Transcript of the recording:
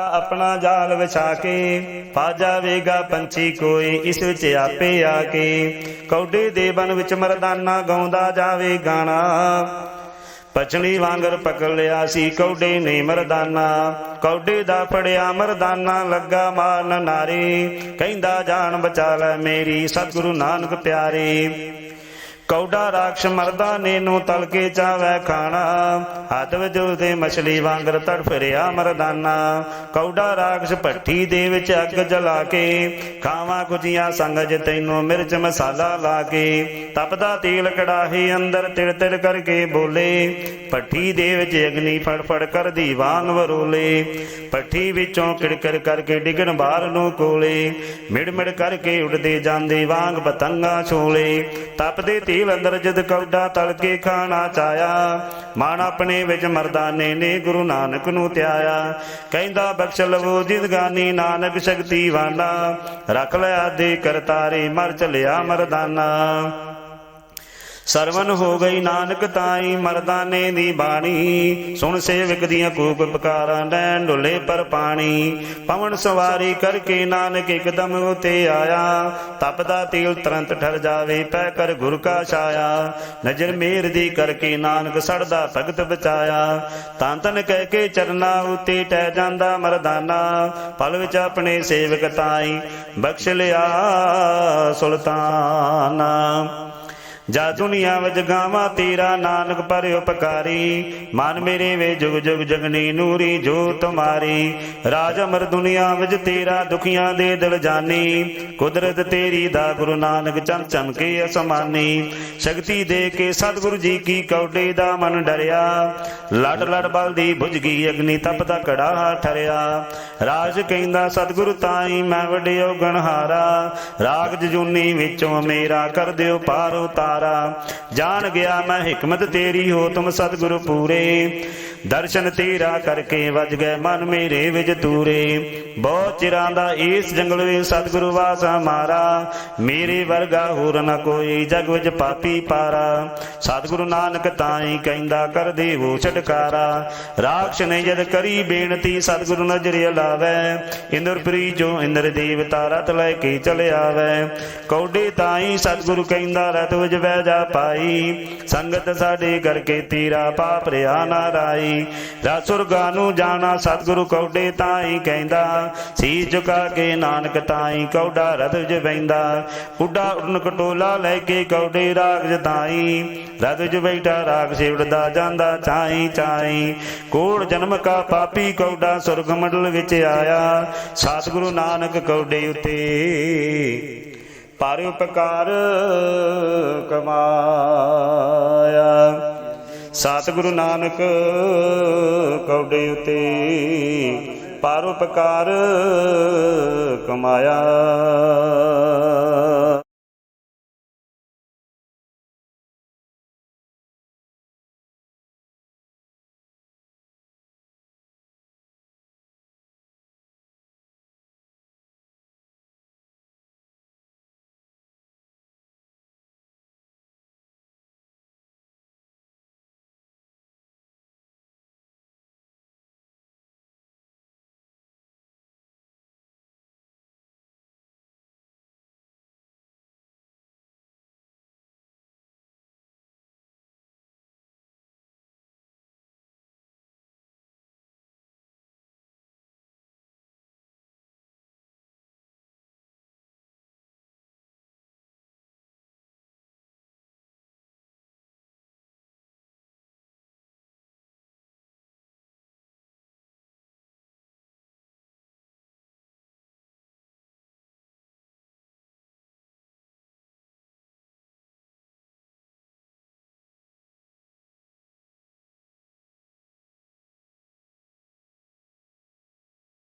ਆਪਣਾ ਜਾਲ ਵਿਛਾ ਕੇ ਪਾ ਜਾਵੇਗਾ ਪੰਛੀ ਕੋਈ ਇਸ ਵਿੱਚ ਆਪੇ ਆ ਕੇ। ਕੌਡੇ ਦੇ ਬਨ ਵਿੱਚ ਮਰਦਾਨਾ ਗਾਉਂਦਾ ਜਾਵੇ ਗਾਣਾ। ਪਛਣੀ ਵਾਂਗਰ ਪਕੜ ਲਿਆ ਸੀ ਕੌਡੇ ਨੇ ਮਰਦਾਨਾ। ਕੌਡੇ ਦਾ ਫੜਿਆ ਮਰਦਾਨਾ ਲੱਗਾ ਮਾਰਨ ਨਾਰੇ। ਕਹਿੰਦਾ, ਜਾਨ ਬਚਾ ਲੈ ਮੇਰੀ ਸਤਿਗੁਰੂ ਨਾਨਕ ਪਿਆਰੇ। ਕੌਡਾ ਰਾਖਸ਼ ਮਰਦਾਨੇ ਨੂੰ ਤਲਕੇ ਚਾਵੇ ਖਾਣਾ। ਹੱਥ ਵਿੱਚ ਉਹਦੇ ਮਛਲੀ ਵਾਂਗਰ ਤੜਫ ਰਿਹਾ ਮਰਦਾਨਾ। ਕੌਡਾ ਰਾਖਸ਼ ਭੱਠੀ ਦੇ ਵਿੱਚ ਅੱਗ ਜਲਾ ਕੇ, ਖਾਵਾਂ ਕੁਜੀਆਂ ਸੰਗ ਤੈਨੂੰ ਮਿਰਚ ਮਸਾਲਾ ਲਾ ਕੇ। ਤਪਦਾ ਤੇਲ ਕੜਾਹੇ ਅੰਦਰ ਤਿੜ ਤਿੜ ਕਰਕੇ ਬੋਲੇ। ਭੱਠੀ ਦੇ ਵਿੱਚ ਅਗਨੀ ਫੜ ਫੜ ਕਰਦੀ ਵਾਂਗ ਵਰੋਲੇ। ਭੱਠੀ ਵਿੱਚੋਂ ਕਿੜਕਰ ਕਰਕੇ ਡਿੱਗਣ ਬਾਹਰ ਨੂੰ ਕੋਲੇ। ਮਿੜ ਮਿੜ ਕਰਕੇ ਉੱਡਦੇ ਜਾਂਦੇ ਵਾਂਗ ਪਤੰਗਾ ਛੋਲੇ। ਤਪਦੇ ਤੇਲ ਅੰਦਰ ਜਦ ਕੌਡਾ ਤਲ ਕੇ ਖਾਣਾ ਚਾਇਆ। ਮਨ ਆਪਣੇ ਵਿੱਚ ਮਰਦਾਨੇ ਨੇ ਗੁਰੂ ਨਾਨਕ ਨੂੰ ਧਿਆਇਆ ਕਹਿੰਦਾ ਬਖਸ਼ ਲਵੋ ਜਿਦਗਾਨੀ ਨਾਨਕ ਸ਼ਕਤੀ ਵਾਲਾ ਰੱਖ ਲਿਆ ਦੇ ਕਰਤਾਰੇ, ਮਰ ਚਲਿਆ ਮਰਦਾਨਾ। ਸਰਵਨ ਹੋ ਗਈ ਨਾਨਕ ਤਾਈ ਮਰਦਾਨੇ ਦੀ ਬਾਣੀ। ਸੁਣ ਸੇਵਕ ਦੀਆਂ ਕੂਕ ਪੁਕਾਰਾਂ ਲੈਣ ਢੁੱਲੇ ਪਰ ਪਾਣੀ। ਪਵਨ ਸਵਾਰੀ ਕਰਕੇ ਨਾਨਕ ਇੱਕਦਮ ਉਤੇ ਆਇਆ। ਤਪਦਾ ਤੇਲ ਤੁਰੰਤ ਠਰ ਜਾਵੇ, ਪੈ ਕਰ ਗੁਰ ਕਾ ਛਾਇਆ। ਨਜ਼ਰ ਮੇਰ ਦੀ ਕਰਕੇ ਨਾਨਕ ਸੜਦਾ ਭਗਤ ਬਚਾਇਆ। ਤਾਂ ਤਨ ਕਹਿ ਕੇ ਚਰਨਾ ਉਤੇ ਟਹਿ ਜਾਂਦਾ ਮਰਦਾਨਾ। ਪਲ ਵਿੱਚ ਆਪਣੇ ਸੇਵਕ ਤਾਈ ਬਖਸ਼ ਲਿਆ ਸੁਲਤਾਨਾ। ਜਾ ਦੁਨੀਆ ਵਿੱਚ ਗਾਵਾਂ ਤੇਰਾ, ਨਾਨਕ ਪਰ ਉਪਕਾਰੀ। ਮਨ ਮੇਰੇ ਵੇ ਜੁਗ ਜੁਗ ਜਗਨੀ ਨੂਰੀ, ਜੋ ਤੁਮਾਰੀ। ਰਾਜ ਅਮਰ ਦੁਨੀਆ ਵਿੱਚ ਤੇਰਾ, ਦੁਖੀਆਂ ਦੇ ਦਿਲ ਜਾਨੀ। ਕੁਦਰਤ ਤੇਰੀ ਦਾ ਗੁਰੂ ਨਾਨਕ ਚਮ ਚਮਕੇ ਅਸਮਾਨੀ। ਸ਼ਕਤੀ ਦੇ ਕੇ ਸਤਿਗੁਰੂ ਜੀ ਕੀ ਕੌਡੇ ਦਾ ਮਨ ਡਰਿਆ। ਲੜ ਲੜ ਬਲਦੀ ਬੁਝ ਗਈ, ਅਗਨੀ ਤਪਦਾ ਕੜਾ ਠਰਿਆ। ਰਾਜ ਕਹਿੰਦਾ, ਸਤਿਗੁਰੂ ਤਾਈ ਮੈਂ ਵਡਿਓ ਗਣਹਾਰਾ। ਰਾਗ ਜਜੂਨੀ ਵਿੱਚੋਂ ਮੇਰਾ ਕਰ ਦਿਓ ਪਾਰ ਉਤਾਰਾ ਜਾਣ ਗਿਆ ਮੈਂ ਹਕਮਤ ਤੇਰੀ ਹੋ ਤੁਮ ਸਤਿਗੁਰੂ ਪੂਰੇ। ਦਰਸ਼ਨ ਤੇਰਾ ਕਰਕੇ ਵੱਜ ਗਏ ਮਨ ਮੇਰੇ ਵਿੱਚ ਤੂਰੇ। ਬਹੁਤ ਚਿਰਾਂ ਦਾ ਇਸ ਜੰਗਲ ਵਿੱਚ ਸਤਿਗੁਰੂ ਵਾਸ ਹਮਾਰਾ ਮੇਰੇ ਵਰਗਾ ਹੋਰ ਨ ਕੋਈ ਜਗ ਵਿੱਚ ਪਾਪੀ ਪਾਰਾ। ਸਤਿਗੁਰੂ ਨਾਨਕ ਤਾਈ ਕਹਿੰਦਾ ਕਰ ਦੇਵੋ ਛਟਕਾਰਾ। ਰਾਖਸ਼ ਨੇ ਜਦ ਕਰੀ ਬੇਨਤੀ, ਸਤਿਗੁਰੂ ਨਜ਼ਰ ਲਾਵੇ। ਇੰਦਰਪ੍ਰੀ ਜੋ ਇੰਦਰ ਦੇਵਤਾ ਰਤ ਲੈ ਕੇ ਚਲ ਆਵੇ। ਕੌਡੇ ਤਾਈ ਸਤਿਗੁਰੂ ਕਹਿੰਦਾ ਰਤ ਵਿੱਚ ਬਹਿ ਜਾ ਪਾਈ ਸੰਗਤ ਸਾਡੇ ਕਰਕੇ ਤੀਰਾ ਪਾਪ ਰਿਆ ਨਾ ਰਾਈ। ਰਸੁਰਗਾ ਨੂੰ ਜਾਣਾ, ਸਤਿਗੁਰੂ ਕੌਡੇ ਤਾਈ ਕਹਿੰਦਾ ਸੀ ਝੁਕਾ ਕੇ ਨਾਨਕ ਤਾਈ ਕੌਡਾ ਰਤ ਵਿੱਚ ਬੈੰਦਾ। ਉੱਡਾ ਉਡਨ ਕਟੋਲਾ ਲੈ ਕੇ ਕੌਡੇ ਰਾਗ ਜਤਾਈ ਰਤ ਵਿੱਚ ਬੈਠਾ ਰਾਗ ਸੇ ਜਾਂਦਾ ਚਾਈ ਚਾਈ। ਕੋੜ ਜਨਮ ਕਾ ਪਾਪੀ ਕੌਡਾ ਸੁਰਗ ਮੰਡਲ ਵਿੱਚ ਆਇਆ। ਸਤਿਗੁਰੂ ਨਾਨਕ ਕੌਡੇ ਉਤੇ ਪਰ ਉਪਕਾਰ ਕਮਾਇਆ। ਸਤਿਗੁਰੂ ਨਾਨਕ ਕੌਡੇ ਉਤੇ ਪਰ ਉਪਕਾਰ ਕਮਾਇਆ।